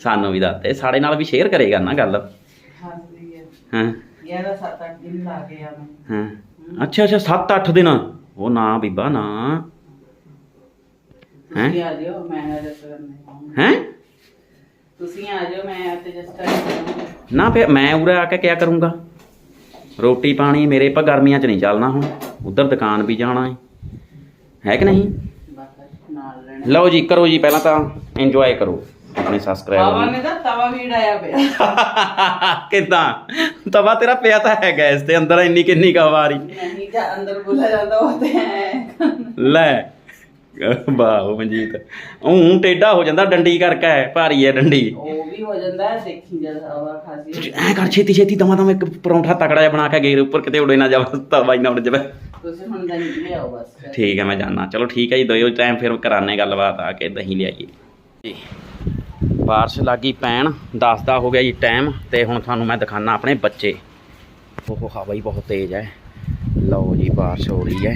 ਸਾਨੂੰ ਵੀ ਦੱਸ ਦੇ ਸਾਡੇ ਨਾਲ ਵੀ ਸ਼ੇਅਰ ਕਰੇਗਾ ਨਾ ਗੱਲ। ਹੈ? ਗਿਆ ਸੱਤ ਅੱਠ ਦਿਨ ਲਾ ਕੇ ਆ ਮੈਂ ਹਾਂ? ਅੱਛਾ ਅੱਛਾ 7-8 ਦਿਨ। ਉਹ ਨਾ ਬੀਬਾ ਨਾ। ਹੈਂ? ਤੁਸੀਂ ਆ ਜਿਓ ਮੈਂ ਨਾ ਦੱਸ ਕਰਨੇ ਹੈ? ਤੁਸੀਂ ਆ ਜਾਓ ਮੈਂ ਨਾ ਫਿਰ ਮੈਂ ਉਰੇ ਆ ਕੇ ਕਿਆ ਕਰੂੰਗਾ? ਰੋਟੀ ਪਾਣੀ ਮੇਰੇ ਪਾ ਗਰਮੀਆਂ 'ਚ ਨਹੀਂ ਚੱਲਣਾ ਹੁਣ। ਉਧਰ ਦੁਕਾਨ ਵੀ ਜਾਣਾ ਹੈ ਹੈ ਕਿ ਨਹੀਂ? ਬਸ ਨਾਲ ਲੈਣਾ ਲਓ ਜੀ ਕਰੋ ਜੀ ਪਹਿਲਾਂ ਤਾਂ ਇੰਜੋਏ ਕਰੋ। ਆਪਣੇ ਬਾਬਾ ਸਬਸਕ੍ਰਾਈਬਰ ਨੇ ਤਾਂ ਤਵਾ ਵੀ ਡਾਇਆ ਪਿਆ। ਕਿਦਾਂ? ਤਵਾ ਤੇਰਾ ਪਿਆ ਤਾਂ ਹੈ ਗੈਸ ਦੇ ਅੰਦਰ ਇੰਨੀ ਕਿੰਨੀ ਕਾ ਵਾਰੀ ਨਹੀਂ ਜਾਂ ਅੰਦਰ ਬੁਲਾ ਜਾਂਦਾ ਉਹ ਤੇ ਹੈ। ਲੈ ਵਾਹ ਮਨਜੀਤ। ਉਹ ਟੇਡਾ ਹੋ ਜਾਂਦਾ ਡੰਡੀ ਕਰਕੇ ਭਾਰੀ ਹੈ ਡੰਡੀ। ਉਹ ਵੀ ਹੋ ਜਾਂਦਾ ਹੈ ਦੇਖੀ ਜਦ ਹਵਾ ਖਾਸੀ। ਐ ਕਰ ਛੇਤੀ ਛੇਤੀ ਦਮਾ ਦਮ ਇੱਕ ਪਰੌਂਠਾ ਤਕੜਾ ਜਿਹਾ ਬਣਾ ਕੇ ਗੇਰ ਉੱਪਰ ਕਿਤੇ ਉੜੇ ਨਾ ਜਾਵੇ ਤਵਾ ਹੀ ਨਾ ਉੜ ਜਾਵੇ। ਤੁਸੀਂ ਹੁਣ ਦਹੀਂ ਲਿਆਓ ਬਸ। ਫਿਰ। ਠੀਕ ਹੈ ਮੈਂ ਜਾਣਾ ਚਲੋ ਠੀਕ ਹੈ ਜੀ ਦਿਓ ਟਾਈਮ ਫਿਰ ਕਰਾਨੇ ਗੱਲਬਾਤ ਆ ਕੇ ਦਹੀਂ ਲਿਆਈਏ। ਜੀ ਬਾਰਿਸ਼ ਲੱਗੀ ਪੈਣ ਦੱਸਦਾ ਹੋ ਗਿਆ ਜੀ ਟਾਈਮ ਤੇ ਹੁਣ ਤੁਹਾਨੂੰ ਮੈਂ ਦਿਖਾਣਾ ਆਪਣੇ ਬੱਚੇ। ਉਹ ਹਵਾ ਹੀ ਬਹੁਤ ਤੇਜ਼ ਹੈ ਲਓ ਜੀ, ਬਾਰਿਸ਼ ਹੋ ਰਹੀ ਹੈ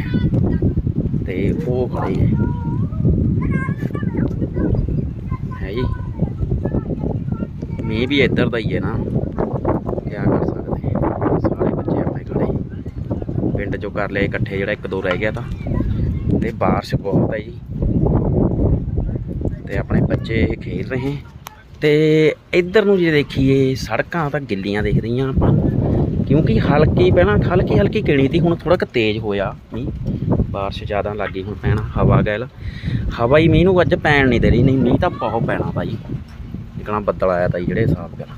ਤੇ ਉਹ ਖੜੇ ਹੈ ਹੈ ਜੀ। ਮੀਂਹ ਵੀ ਇੱਧਰ ਦਾ ਹੀ ਹੈ ਨਾ। ਕੀ ਕਰ ਸਕਦੇ ਸਾਰੇ ਬੱਚੇ ਆਪਣੇ ਖੜੇ। ਪਿੰਡ ਚੋਂ ਕਰ ਲਏ ਇਕੱਠੇ ਜਿਹੜਾ ਇੱਕ ਦੋ ਰਹਿ ਗਿਆ ਤਾਂ। ਤੇ ਬਾਰਿਸ਼ ਬਹੁਤ ਹੈ ਜੀ। ਤੇ ਆਪਣੇ ਬੱਚੇ ਖੇਡ ਰਹੇ ਤੇ ਇੱਧਰ ਨੂੰ ਜੇ ਦੇਖੀਏ, ਸੜਕਾਂ ਤਾਂ ਗਿੱਲੀਆਂ ਦੇਖ ਰਹੀਆਂ ਆਪਾਂ। ਨੂੰ। ਕਿਉਂਕਿ ਹਲਕੀ ਪਹਿਲਾਂ ਹਲਕੀ ਹਲਕੀ ਕਿਣੀ ਤੀ, ਹੁਣ ਥੋੜਾ ਕੁ ਤੇਜ਼ ਹੋਇਆ ਮੀਂਹ। ਬਾਰਿਸ਼ ਜ਼ਿਆਦਾ ਲੱਗੀ ਹੁਣ ਪੈਣਾ ਹਵਾ ਗੈਲ। ਹਵਾ ਹੀ ਮੀਂਹ ਨੂੰ ਅੱਜ ਪੈਣ ਨਹੀਂ ਦੇ ਰਹੀ ਨਹੀਂ ਮੀਂਹ ਤਾਂ ਬਹੁਤ ਪੈਣਾ ਭਾਈ। ਇਕਣਾ ਬੱਦਲ ਆਇਆ ਤਾਂ ਜੀ ਜਿਹੜੇ ਹਿਸਾਬ ਨਾਲ।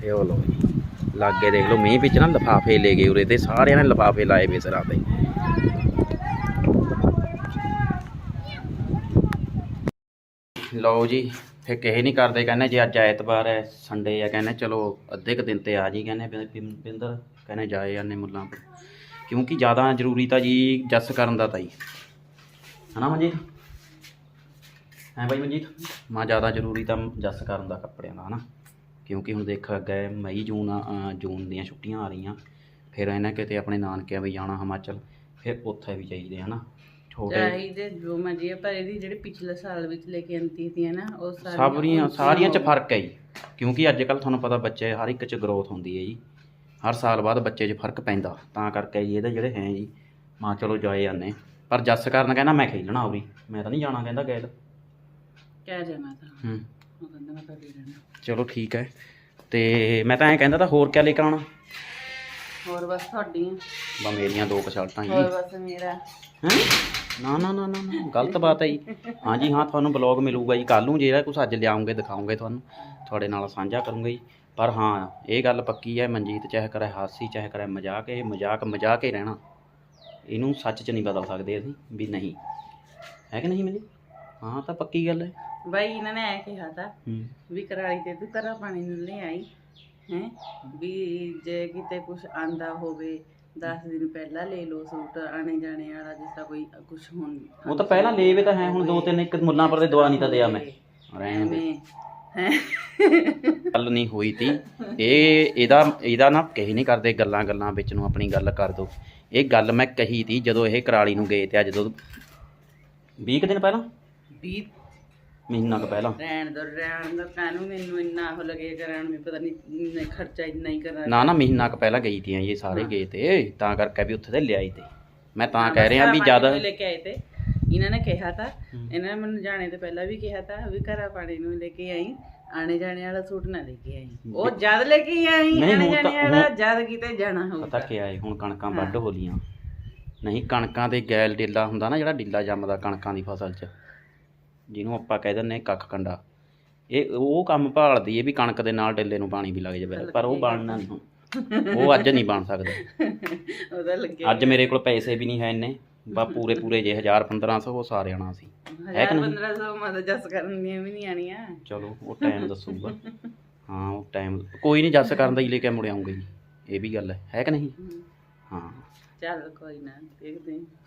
ਤੇ ਉਹ ਲੋ ਜੀ, ਲਾਗੇ ਦੇਖ ਲਓ, ਮੀਂਹ ਵਿੱਚ ਨਾ ਲਫਾਫੇ ਲੈ ਗਏ ਉਰੇ ਤੇ ਸਾਰਿਆਂ ਨੇ ਲਫਾਫੇ ਲਾਏ ਵੇ ਸਿਰਾਂ ਤੇ। ਲਓ ਜੀ, ਫਿਰ ਕਿਸੇ ਨਹੀਂ ਕਰਦੇ, ਕਹਿੰਦੇ ਜੇ ਅੱਜ ਐਤਵਾਰ ਹੈ, ਸੰਡੇ ਹੈ, ਕਹਿੰਦੇ ਚਲੋ ਅੱਧੇ ਕ ਦਿਨ ਤੇ ਆ ਜੀ, ਕਹਿੰਦੇ ਬਿੰ- ਕਹਿੰਦੇ ਜਾਏ ਜਾਂਦੇ ਮੁੱਲਾਂ। ਪਰ ਕਿਉਂਕਿ ਜ਼ਿਆਦਾ ਜ਼ਰੂਰੀ ਤਾਂ ਜੀ ਜੱਸ ਕਰਨ ਦਾ ਤਾਂ ਜੀ ਹਨਾ ਮਨਜੀਤ? ਹੈ ਬਾਈ ਮਨਜੀਤ? ਮਾ ਜ਼ਿਆਦਾ ਜ਼ਰੂਰੀ ਤਾਂ ਜੱਸ ਕਰਨ ਦਾ ਕੱਪੜਿਆਂ ਦਾ, ਹਨਾ? ਕਿਉਂਕਿ ਹੁਣ ਦੇਖ ਅੱਗੇ ਮਈ, ਜੂਨ ਜੂਨ ਦੀਆਂ ਛੁੱਟੀਆਂ ਆ ਰਹੀਆਂ। ਫਿਰ ਇਹਨਾਂ ਕਿਤੇ ਆਪਣੇ ਨਾਨਕਿਆਂ ਵੀ ਜਾਣਾ ਹਿਮਾਚਲ, ਫਿਰ ਉੱਥੇ ਵੀ ਚਾਹੀਦੇ ਹਨਾ? ਛੋਟੇ ਚਾਹੀਦੇ ਜੋ ਮਰਜ਼ੀ ਹੈ, ਪਰ ਇਹਦੀ ਜਿਹੜੀ ਪਿਛਲੇ ਸਾਲ ਵਿੱਚ ਲੈ ਕੇ ਆਂਦੀ ਸੀ ਨਾ ਉਹ ਸਾਰੀਆਂ ਸਾਰੀਆਂ ਉੱਚੀਆਂ ਸਾਰੀਆਂ ਚ ਹੋ ਫ਼ਰਕ ਹੈ ਜੀ। ਕਿਉਂਕਿ ਅੱਜ ਕੱਲ ਤੁਹਾਨੂੰ ਪਤਾ ਬੱਚੇ ਹਰ ਇੱਕ ਚ ਗਰੋਥ ਹੁੰਦੀ ਹੈ ਜੀ। ਹਰ ਸਾਲ ਬਾਅਦ ਬੱਚੇ 'ਚ ਫ਼ਰਕ ਪੈਂਦਾ। ਤਾਂ ਕਰਕੇ ਜੀ ਇਹਦੇ ਜਿਹੜੇ ਹੈ ਜੀ ਮਾਂ ਚਲੋ ਜਾਏ ਜਾਂਦੇ ਪਰ ਜੱਸ ਕਰਨ ਕਹਿੰਦਾ ਮੈਂ ਖੇਲਣਾ ਉਰੀ ਮੈਂ ਤਾਂ ਨਹੀਂ ਜਾਣਾ ਕਹਿੰਦਾ ਗੈਲ ਕਹਿ ਜਾਣਾ ਤਾਂ। ਹੂੰ। ਉਹ ਕਹਿੰਦਾ ਮੈਂ ਕਰ ਲੈਣਾ ਚਲੋ ਠੀਕ ਹੈ। ਤੇ ਮੈਂ ਤਾਂ ਐਂ ਕਹਿੰਦਾ ਤਾਂ ਹੋਰ ਕਿਆ ਲੈ ਕੇ ਆਉਣਾ? ਹੋਰ ਬਸ ਤੁਹਾਡੀਆਂ ਬਾ ਮੇਰੀਆਂ ਦੋ ਕਸ਼ਲਟਾਂ ਜੀ। ਹੋਰ ਬਸ ਮੇਰਾ। ਹੈਂ? ਨਾ ਨਾ ਨਾ ਨਾ ਨਾ ਗਲਤ ਬਾਤ ਹੈ ਜੀ। ਹਾਂਜੀ ਹਾਂ ਤੁਹਾਨੂੰ ਬਲੌਗ ਮਿਲੂਗਾ ਜੀ। ਕੱਲ ਨੂੰ ਜਿਹੜਾ ਕੁਝ ਅੱਜ ਲਿਆਉਂਗੇ ਦਿਖਾਉਂਗੇ ਤੁਹਾਨੂੰ। ਤੁਹਾਡੇ ਨਾਲ ਸਾਂਝਾ ਕਰੂੰਗਾ ਜੀ। ਪਰ ਹਾਂ ਇਹ ਗੱਲ ਪੱਕੀ ਹੈ ਮਨਜੀਤ ਚਾਹੇ ਕਰੇ ਹਾਸੀ ਚਾਹੇ ਕਰੇ ਮਜ਼ਾਕ ਇਹ ਮਜ਼ਾਕ ਮਜ਼ਾਕ ਹੀ ਰਹਿਣਾ। ਇਹਨੂੰ ਸੱਚ 'ਚ ਨਹੀਂ ਬਦਲ ਸਕਦੇ ਅਸੀਂ ਵੀ ਨਹੀਂ। ਹੈ ਕਿ ਨਹੀਂ ਮਿਲੀ ਹਾਂ ਤਾਂ ਪੱਕੀ ਗੱਲ ਹੈ। ਬਾਈ ਇਹਨਾਂ ਨੇ ਐ ਕਿਹਾ ਤਾਂ ਹੂੰ। ਵੀ ਕਰਾਲੀ ਤੇ ਤੂੰ ਕਰਾ ਪਾਣੀ ਨੂੰ ਲੈ ਆਈ। ਹੈ? ਵੀ ਜੇ ਕਿਤੇ ਕੁਝ ਆਂਦਾ ਹੋਵੇ 10 ਦਿਨ ਪਹਿਲਾਂ ਲੈ ਲਓ ਸੂਟ ਆਣੇ ਜਾਣੇ ਵਾਲਾ ਜਿਸ ਦਾ ਕੋਈ ਕੁਝ ਹੋਣ ਉਹ ਤਾਂ ਪਹਿਲਾਂ ਲੇਵੇ ਤਾਂ ਹੈ ਹੁਣ ਦੋ ਤਿੰਨ ਇੱਕ ਮੁੱਲਾਂ ਪਰ ਦੇ ਦਵਾ ਨਹੀਂ ਤਾਂ ਦਿਆ ਮੈਂ। ਰਹਿਣ ਦੇ। ਹੈ। ਗੱਲ ਨਹੀਂ ਹੋਈ ਤੀ। ਇਹ ਇਹਦਾ ਇਹਦਾ ਨਾ ਕਹੀ ਨਹੀਂ ਕਰਦੇ ਗੱਲਾਂ ਗੱਲਾਂ ਵਿੱਚ ਨੂੰ ਆਪਣੀ ਗੱਲ ਕਰ ਦੋ। ਇਹ ਗੱਲ ਮੈਂ ਕਹੀ ਤੀ ਜਦੋਂ ਇਹ ਕਰਾਲੀ ਨੂੰ ਗਏ ਤੇ ਅੱਜ ਜਦੋਂ 20 ਕੁ ਦਿਨ ਪਹਿਲਾਂ? ਵੀ ਮਹੀਨਾ ਕੁ ਪਹਿਲਾਂ। ਰਹਿਣ ਦੋ ਰਹਿਣ ਦਾ ਕਾਨੂੰ ਮੈਨੂੰ ਇੰਨਾ ਉਹ ਲੱਗੇ ਕਰਨ ਵੀ ਪਤਾ ਨਹੀਂ ਇੰਨਾ ਖਰਚਾ ਇੰਨਾ ਹੀ ਕਰਾਂ ਨਾ ਨਾ ਮਹੀਨਾ ਕੁ ਪਹਿਲਾਂ ਗਈ ਤੀਆਂ ਇਹ ਸਾਰੇ ਗਏ ਤੇ ਤਾਂ ਕਰਕੇ ਵੀ ਉੱਥੇ ਤੇ ਲਿਆਈ ਤੇ। ਮੈਂ ਤਾਂ ਕਹਿ ਰਿਹਾ ਵੀ ਜ਼ਿਆਦਾ ਲੈ ਕੇ ਆਏ ਤੇ ਇਹਨਾਂ ਨੇ ਕਿਹਾ ਤਾਂ ਇਹਨਾਂ ਨੇ ਮੈਨੂੰ ਜਾਣੇ ਤੋਂ ਪਹਿਲਾਂ ਵੀ ਕਿਹਾ ਤਾਂ ਵੀ ਘਰਾ ਪਾਣੀ ਨੂੰ ਲੈ ਕੇ ਆਈ ਆਣੇ ਜਾਣੇ ਵਾਲਾ ਸੂਟ ਨਾ ਲੈ ਕੇ ਆਈ। ਉਹ ਜਦ ਲੈ ਕੇ ਆਈ ਨਹੀਂ, ਆਣੇ ਹੁਣ ਤਾਂ- ਜਾਣੇ ਵਾਲਾ ਜਦ ਕਿਤੇ ਜਾਣਾ ਪਤਾ ਹੋਊਗਾ ਕੀ ਆਏ ਹੁਣ ਕਣਕਾਂ ਵੱਢ ਹੋ ਲੀਆਂ ਨਹੀਂ ਕਣਕਾਂ ਦੇ ਗੈਲ ਡੇਲਾ ਹੁੰਦਾ ਨਾ ਜਿਹੜਾ ਡਿੱਲਾ ਜੰਮਦਾ ਕਣਕਾਂ ਦੀ ਫਸਲ 'ਚ। ਜਿਹਨੂੰ ਆਪਾਂ ਕਹਿ ਦਿੰਦੇ ਕੱਖ ਕੰਡਾ। ਇਹ ਉਹ ਕੰਮ ਭਾਲਦੀ ਏ ਵੀ ਕਣਕ ਦੇ ਨਾਲ ਡੇਲੇ ਨੂੰ ਪਾਣੀ ਵੀ ਲੱਗ ਜਾਵੇ ਪਰ ਉਹ ਬਣਨਾ ਨਹੀਂ। ਉਹ ਅੱਜ ਨਹੀਂ ਬਣ ਸਕਦਾ। ਉਹਦਾ ਲੱਗੇ ਅੱਜ ਮੇਰੇ ਕੋਲ ਪੈਸੇ ਵੀ ਨਹੀਂ ਹੈ ਇੰਨੇ। ਬਾ ਪੂਰੇ ਪੂਰੇ ਜੇ 1000 1500 ਉਹ ਸਾਰੇ ਆਣਾ ਸੀ। ਹੈ ਕਿ ਨਹੀਂ? 1500 ਮਦ ਜਸ ਕਰਨ ਦੀਆਂ ਵੀ ਨਹੀਂ ਆਣੀਆਂ ਚਲੋ ਉਹ ਟਾਈਮ ਦੱਸੂਗਾ। ਹਾਂ ਉਹ ਟਾਈਮ ਕੋਈ ਨਹੀਂ ਜੱਸ ਕਰਨ ਦਾ ਹੀ ਲੈ ਕੇ ਮੁੜ ਆਉਂਗਾ ਜੀ। ਇਹ ਵੀ ਗੱਲ ਹੈ। ਹੈ ਕਿ ਨਹੀਂ? ਹਾਂ। ਚੱਲ ਕੋਈ ਨਾ ਦੇਖਦੇ ਹਾਂ।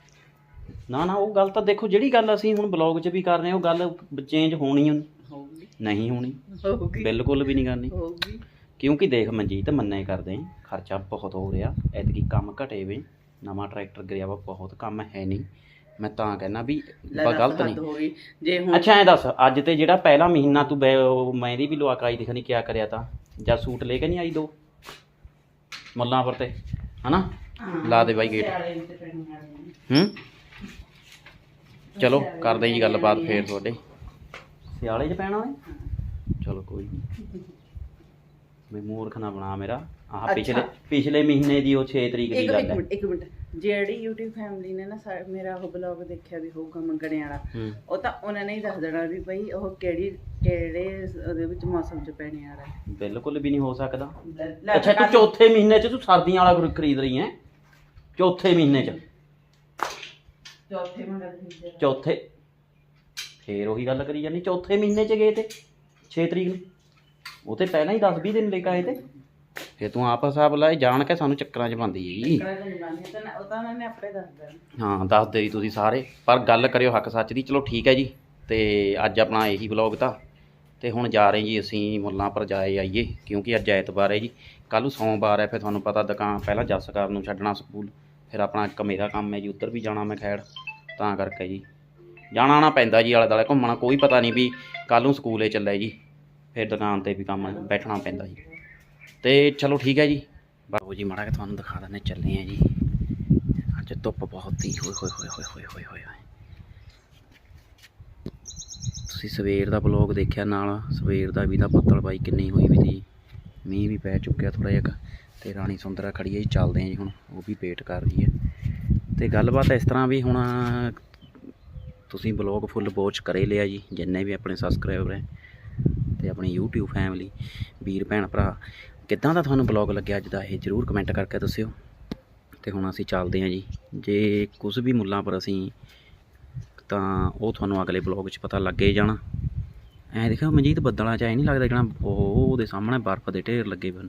ਨਾ ਨਾ ਉਹ ਗੱਲ ਤਾਂ ਦੇਖੋ ਜਿਹੜੀ ਗੱਲ ਅਸੀਂ ਹੁਣ ਬਲੌਗ 'ਚ ਵੀ ਕਰ ਰਹੇ ਹਾਂ ਉਹ ਗੱਲ ਚੇਂਜ ਹੋਣੀ ਓ ਹੋਊਗੀ। ਨਹੀਂ ਹੋਣੀ। ਹੋਊਗੀ। ਬਿਲਕੁਲ ਵੀ ਨਹੀਂ ਕਰਨੀ। ਹੋਊਗੀ। ਕਿਉਂਕਿ ਦੇਖ ਮਨਜੀਤ ਮੰਨੇ ਕਰਦੇ ਆਂ, ਖਰਚਾ ਬਹੁਤ ਹੋ ਰਿਹਾ ਐਤਕੀ ਕੰਮ ਘਟੇ ਵੇ ਨਵਾਂ ਟਰੈਕਟਰ ਗਿਆ ਵਾ ਬਹੁਤ ਕੰਮ ਹੈ ਨਹੀਂ। ਮੈਂ ਤਾਂ ਕਹਿਣਾ ਵੀ ਲੈ ਬ- ਦੱਸ ਗਲਤ ਹੱਦ ਨਹੀਂ ਹੋ ਗਈ। ਜੇ ਹੁਣ ਅੱਛਾ ਐ ਦੱਸ ਅੱਜ ਤੇ ਜਿਹੜਾ ਪਹਿਲਾ ਮਹੀਨਾ ਤੂੰ ਬੈ- ਉਹ ਮਹਿੰਦੀ ਵੀ ਲਵਾ ਕੇ ਆਈ ਦਿਖਣੀ ਕਿਆ ਕਰਿਆ ਤਾਂ। ਜਾਂ ਸੂਟ ਲੈ ਕੇ ਨਹੀਂ ਆਈ ਦੋ? ਮੁੱਲਾਂ ਪਰ ਤੇ ਹਨਾ? ਲਾ ਦੇ ਬਾਈ ਗੇਟ। ਸਿਆਲੇ ਵਿੱਚ ਪੈਣੀਆਂ ਵਾਲੀਆਂ। ਹੂੰ? ਚਲੋ ਕਰਦੇ ਜੀ ਗੱਲਬਾਤ ਫੇਰ ਤੁਹਾਡੇ। ਸਿਆਲੇ 'ਚ ਪੈਣਾ ਓਏ? ਹਾਂ। ਚਲੋ ਕੋਈ ਨਹੀਂ ਮੈਂ ਮੂਰਖ ਨਾ ਬਣਾ ਮੇਰਾ। ਆਹ। ਪਿਛਲੇ ਪਿਛਲੇ ਮਹੀਨੇ ਦੀ ਉਹ 6 ਤਰੀਕ ਦੀ ਗੱਲ ਇੱਕ ਹੈ। ਮਿੰਟ ਇੱਕ ਮਿੰਟ। ਜਿਹੜੀ YouTube ਫੈਮਿਲੀ ਨੇ ਨਾ ਮੇਰਾ ਉਹ ਬਲੌਗ ਦੇਖਿਆ ਵੀ ਹੋਊਗਾ ਮੰਗਣੇ ਵਾਲਾ। ਉਹ ਤਾਂ ਉਹਨਾਂ ਨੇ ਹੀ ਦੱਸ ਦੇਣਾ ਵੀ ਭਈ ਉਹ ਕਿਹੜੀ ਕਿਹੜੇ ਉਹਦੇ ਵਿੱਚ ਮੌਸਮ 'ਚ ਪੈਣੇ ਵਾਲਾ ਬਿਲਕੁਲ ਵੀ ਨਹੀਂ ਹੋ ਸਕਦਾ। ਅੱਛਾ ਤੂੰ ਚੌਥੇ ਮਹੀਨੇ 'ਚ ਤੂੰ ਸਰਦੀਆਂ ਵਾਲਾ ਖਰੀਦ ਰਹੀ ਹੈ? ਚੌਥੇ ਮਹੀਨੇ 'ਚ। ਚੌਥੇ ਮਹੀਨੇ ਦੇ ਵਿੱਚ ਚੌਥੇ? ਫੇਰ ਉਹੀ ਗੱਲ ਕਰੀ ਜਾਂਦੀ ਚੌਥੇ ਮਹੀਨੇ 'ਚ ਗਏ ਤੇ 6 ਤਰੀਕ ਨੂੰ। ਉਹ ਤੇ ਪਹਿਲਾਂ ਹੀ 10 20 ਦਿਨ ਲੈ ਕੇ ਆਏ ਤੇ। ਫੇਰ ਤੂੰ ਆਪ ਹਿਸਾਬ ਲਾਏ ਜਾਣ ਕੇ ਸਾਨੂੰ ਚੱਕਰਾਂ 'ਚ ਪਾਉਂਦੀ ਹੈਗੀ। ਕਿਹੜਾ ਦਿਨ ਬੰਦੇ ਤਾਂ ਨਾ- ਉਹ ਤਾਂ ਉਹਨਾਂ ਨੇ ਆਪੇ ਦੱਸ ਦੇਣਾ। ਹਾਂ ਦੱਸ ਦਿਓ ਜੀ ਤੁਸੀਂ ਸਾਰੇ। ਪਰ ਗੱਲ ਕਰਿਓ ਹੱਕ ਸੱਚ ਦੀ। ਚਲੋ ਠੀਕ ਹੈ ਜੀ। ਤੇ ਅੱਜ ਆਪਣਾ ਇਹੀ ਵਲੌਗ ਤਾਂ। ਤੇ ਹੁਣ ਜਾ ਰਹੇ ਜੀ ਅਸੀਂ ਮੁੱਲਾਂ ਪਰ ਜਾਏ ਆਈਏ ਕਿਉਂਕਿ ਅੱਜ ਐਤਵਾਰ ਹੈ ਜੀ। ਕੱਲ੍ਹ ਨੂੰ ਸੋਮਵਾਰ ਹੈ ਫਿਰ ਤੁਹਾਨੂੰ ਪਤਾ ਦੁਕਾਨ ਪਹਿਲਾਂ ਜੱਸਕਾਰ ਨੂੰ ਛੱਡਣਾ ਸਕੂਲ। ਫਿਰ ਆਪਣਾ ਕਮੇਰਾ ਕੰਮ ਹੈ ਜੀ, ਉੱਧਰ ਵੀ ਜਾਣਾ ਮੈਂ ਖੈੜ ਤਾਂ ਕਰਕੇ ਜੀ। ਜਾਣਾ ਆਣਾ ਪੈਂਦਾ ਜੀ ਆਲੇ ਦਾਲੇ ਘੁੰਮਣਾ, ਕੋਈ ਪਤਾ ਨਹੀਂ ਵੀ ਕੱਲ ਨੂੰ ਸਕੂਲ ਸਕੂਲੇ ਚੱਲੇ ਜੀ। ਫਿਰ ਦੁਕਾਨ ਤੇ ਵੀ ਕੰਮ ਬੈਠਣਾ ਪੈਂਦਾ ਜੀ। ਤੇ ਚਲੋ ਠੀਕ ਹੈ ਜੀ। ਬਾਬੂ ਜੀ, ਮਾੜਾ ਕਿ ਤੁਹਾਨੂੰ ਦਿਖਾ ਦਿੰਦੇ, ਚੱਲੇ ਆ ਜੀ। ਅੱਜ ਧੁੱਪ ਬਹੁਤ ਹੀ ਹੋਏ ਹੋਏ ਹੋਏ ਹੋਏ ਹੋਏ ਹੋਏ ਹੋਏ ਤੁਸੀਂ ਸਵੇਰ ਦਾ ਬਲੌਗ ਦੇਖਿਆ ਨਾਲ, ਸਵੇਰ ਦਾ ਵੀ ਤਾਂ ਬੱਦਲ ਬਾਈ ਕਿੰਨੀ ਹੋਈ ਵੀ ਸੀ। ਮੀਂਹ ਵੀ ਪੈ ਚੁੱਕਿਆ ਥੋੜਾ ਜਿਹਾ ਤੇ ਰਾਣੀ ਸੁੰਦਰਾ ਖੜੀ ਹੈ ਜੀ, ਚੱਲਦੇ ਆ ਜੀ ਹੁਣ, ਉਹ ਵੀ ਵੇਟ ਕਰ ਰਹੀ ਹੈ। ਤੇ ਗੱਲਬਾਤ ਇਸ ਤਰ੍ਹਾਂ ਵੀ ਹੁਣ, ਤੁਸੀਂ ਬਲੌਗ ਫੁੱਲ ਵਾਚ ਕਰੇ ਲਿਆ ਜੀ, ਜਿੰਨੇ ਵੀ ਆਪਣੇ ਸਬਸਕ੍ਰਾਈਬਰ ਹੈ ਤੇ ਆਪਣੀ YouTube ਫੈਮਿਲੀ ਵੀਰ ਭੈਣ ਭਰਾ, ਕਿੱਦਾਂ ਦਾ ਤੁਹਾਨੂੰ ਬਲੌਗ ਲੱਗਿਆ ਅੱਜ ਦਾ, ਇਹ ਜਰੂਰ ਕਮੈਂਟ ਕਰਕੇ ਦੱਸਿਓ। ਤੇ ਹੁਣ ਅਸੀਂ ਚੱਲਦੇ ਹਾਂ ਜੀ, ਜੇ ਕੁਝ ਵੀ ਮੁੱਲਾਂ ਪਰ ਅਸੀਂ, ਤਾਂ ਉਹ ਤੁਹਾਨੂੰ ਅਗਲੇ ਬਲੌਗ 'ਚ ਪਤਾ ਲੱਗੇ ਜਾਣਾ। ਐ ਦੇਖਿਓ, ਮਨਜੀਤ ਬੱਦਲਾਂ 'ਚ ਐ ਨਹੀਂ ਲੱਗਦਾ ਜਣਾ ਉਹ ਉਹਦੇ ਸਾਹਮਣੇ ਬਰਫ਼ ਦੇ ਢੇਰ ਲੱਗੇ ਪਏ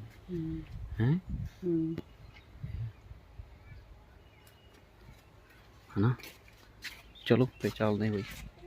ਹੂੰ? ਹੈ। ਹਨਾ? ਚਲੋ ਫੇ ਚੱਲਦੇ ਬਈ।